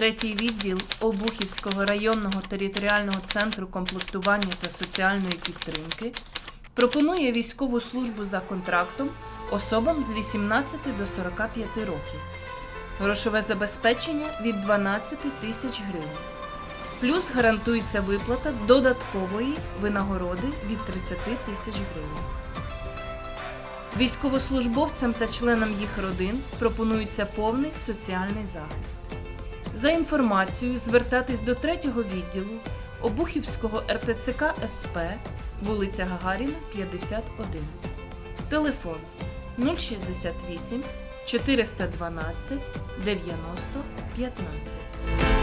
Третій відділ Обухівського районного територіального центру комплектування та соціальної підтримки пропонує військову службу за контрактом особам з 18 до 45 років. Грошове забезпечення від 12 тисяч гривень. Плюс гарантується виплата додаткової винагороди від 30 тисяч гривень. Військовослужбовцям та членам їх родин пропонується повний соціальний захист. За інформацією звертатись до третього відділу Обухівського РТЦК СП, вулиця Гагаріна, 51. Телефон 068 412 90 15.